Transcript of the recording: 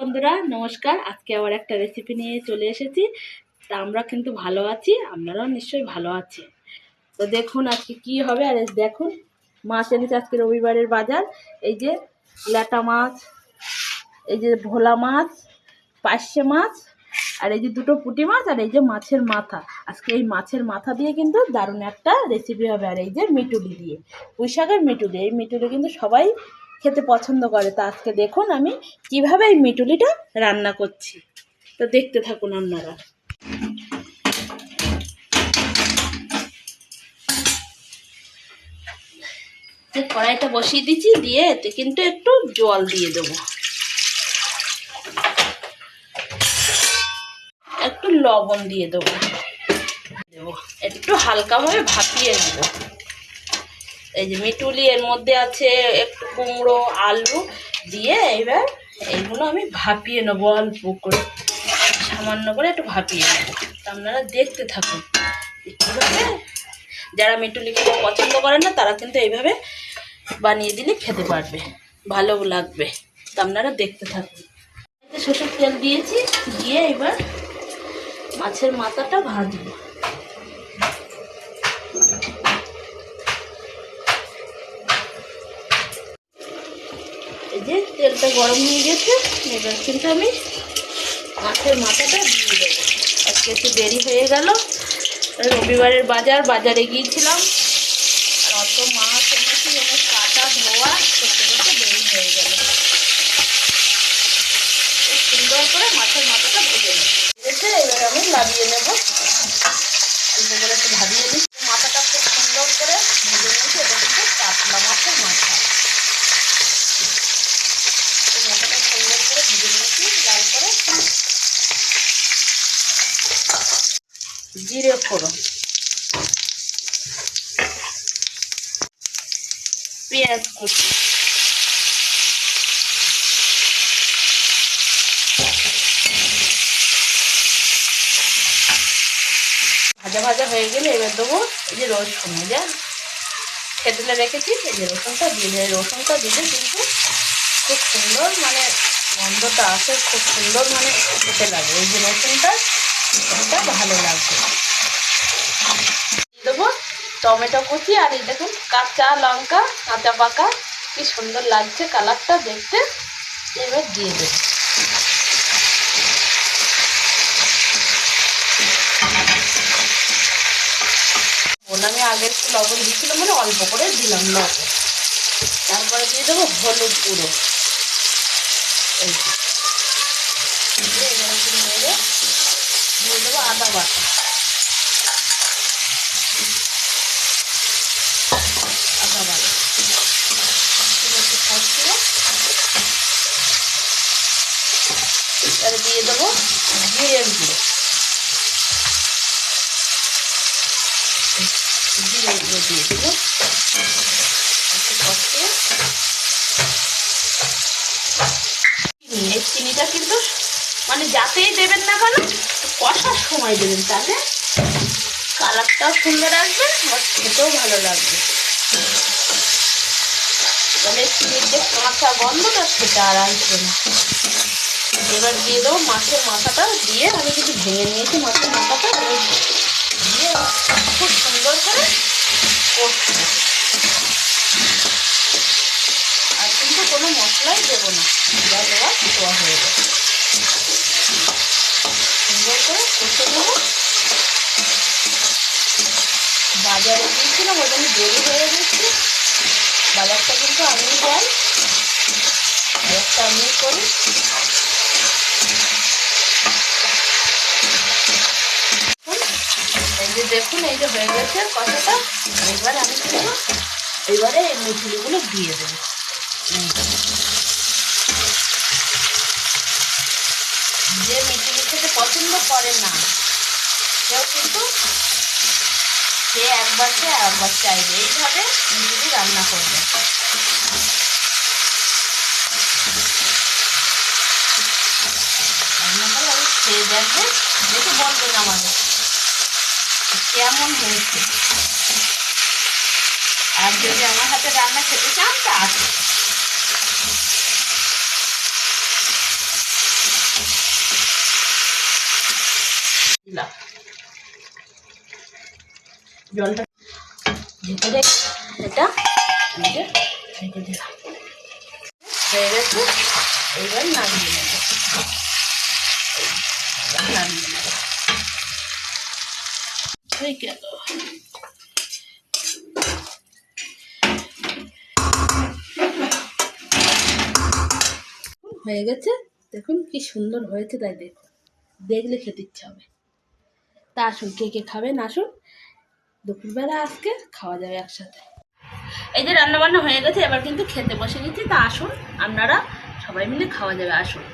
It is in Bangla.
বন্ধুরা, নমস্কার। আজকে আবার একটা রেসিপি নিয়ে চলে এসেছি। তা আমরা কিন্তু ভালো আছি, আপনারাও নিশ্চয়ই ভালো আছে তো দেখুন আজকে কি হবে, আর দেখুন, মাছ এনেছে আজকে রবিবারের বাজার। এই যে ল্যাটা মাছ, এই যে ভোলা মাছ, পার্শে মাছ, আর এই যে দুটো পুঁটি মাছ, আর এই যে মাছের মাথা। আজকে এই মাছের মাথা দিয়ে কিন্তু দারুণ একটা রেসিপি হবে, আর এই যে মিটুলি দিয়ে পুঁই শাকের মিটুলি। এই মিটুলি কিন্তু সবাই খেতে পছন্দ করে। তা আজকে দেখুন আমি কীভাবে এই মিটুলিটা রান্না করছি। তো দেখতে থাকুন আপনারা কড়াইটা বসিয়ে দিচ্ছি, দিয়ে এতে কিন্তু একটু জল দিয়ে দেবো। একটু লবণ দিয়ে দেবো। একটু হালকাভাবে ভাপিয়ে নেব। এই যে মিটুলি, এর মধ্যে আছে একটু কুমড়ো, আলু দিয়ে এবার এইগুলো আমি ভাপিয়ে নেব অল্প করে। সামান্য করে একটু ভাপিয়ে নেব। তা আপনারা দেখতে থাকুন। কীভাবে যারা মিটুলি খেতে পছন্দ করেন না, তারা কিন্তু এইভাবে বানিয়ে দিলে খেতে পারবে। ভালো লাগবে। তা আপনারা দেখতে থাকুন। সরষের তেল দিয়েছি, দিয়ে এবার মাছের মাথাটা ভাজবো। এই যে তেলটা গরম হয়ে গেছে, এবার কিন্তু আমি মাছের মাথাটা দিয়ে দেবো। আজকে একটু দেরি হয়ে গেল। রবিবারের বাজার, বাজারে গিয়েছিলাম। আর অত মাছ এনেছি এনে কাটা ধোয়া করতে করতে দেরি হয়ে গেল খুব সুন্দর করে মাছের মাথাটা ভেজে নেব ভেজেছে এবার আমি লাভিয়ে নেব অল্প করে একটু ভাবিয়ে নিই মাথাটা খুব সুন্দর করে ভেজে নিয়েছি এটা কিন্তু কাতলা মাছের মাথা এই মাথাটা সুন্দর করে ভেজে নিয়েছি লাল করে জিরে ফোড়ন। পেঁয়াজ কুচি। ভাজা ভাজা হয়ে গেলে এবার দেবো এই যে রসুন যা খেতে রেখেছি, এই যে রসুনটা দিলে রসুনটা দিলে কিন্তু খুব সুন্দর মানে গন্ধটা আসে, খুব সুন্দর মানে খেতে লাগে। এই যে রসুনটা এটা ভালো লাগবে। দেবো টমেটো কুচি আর এই দেখুন কাঁচা লঙ্কা, কাঁচা পাকা, কি সুন্দর লাগছে কালারটা দেখতে। এবার দিয়ে দেবো। আমি আগে একটু লবণ দিয়েছিলাম মানে অল্প করে দিলাম লবণ। তারপরে দিয়ে দেবো হলুদ গুঁড়ো। এই যে। দিয়ে এবার একটু নেড়ে দিয়ে দেবো আদা বাটা। আদা বাটা। এবার দিয়ে দেবো জিরের গুঁড়ো। জিরে গুঁড়ো দিয়ে দেবো একটু কষিয়ে চিনি এই চিনিটা কিন্তু মানে যাতেই দেবেন না কেন, কষার সময় দেবেন তাহলে কালারটাও সুন্দর আসবে আর খেতেও ভালো লাগবে। তাহলে যে কাঁচা গন্ধটা, সেটা আর আসবে না। এবার দিয়ে দেবো মাছের মাথাটা, দিয়ে আমি কিছু ভেঙে নিয়েছি মাছের মাথাটা দিয়ে খুব সুন্দর করে কষবো আর কিন্তু কোনো মশলাই দেবো না যা দেওয়া দেওয়া হয়ে যাবে সুন্দর করে কষে নেব বাজারে গিয়েছিলাম ওই জন্য দেরি হয়ে গেছে কিন্তু আমিই যাই বাজারটা করি এই যে দেখুন, এই যে হয়ে গেছে, কষাটা এবার আমি কিন্তু এবারে এই মিঠুলিগুলো দিয়ে দেবো। যে মিঠুলি খেতে পছন্দ করে না সেও কিন্তু সে একবার খেয়ে একবার চাইবে এইভাবে নিজেকে রান্না করবে। রান্না করে আমি খেয়ে দেখবে, দেখে বলবেন আমাদের কেমন হয়েছে। আর যদি আমার হাতে রান্না খেতে চান, তা আছে। দিলাম। জলটা ভিতরে এটা হয়ে গেছে, এইবার নামিয়ে নেব। নামিয়ে নেব। হয়ে গেল। হয়ে গেছে? দেখুন কি সুন্দর হয়েছে তাই দেখুন। দেখলে খেতে ইচ্ছা হবে। তা আসুন, কে কে খাবেন? আসুন। দুপুরবেলা আজকে, খাওয়া যাবে একসাথে। এই যে রান্নাবান্না হয়ে গেছে, এবার কিন্তু খেতে বসে গেছি। তা আসুন, আপনারা সবাই মিলে খাওয়া যাবে, আসুন।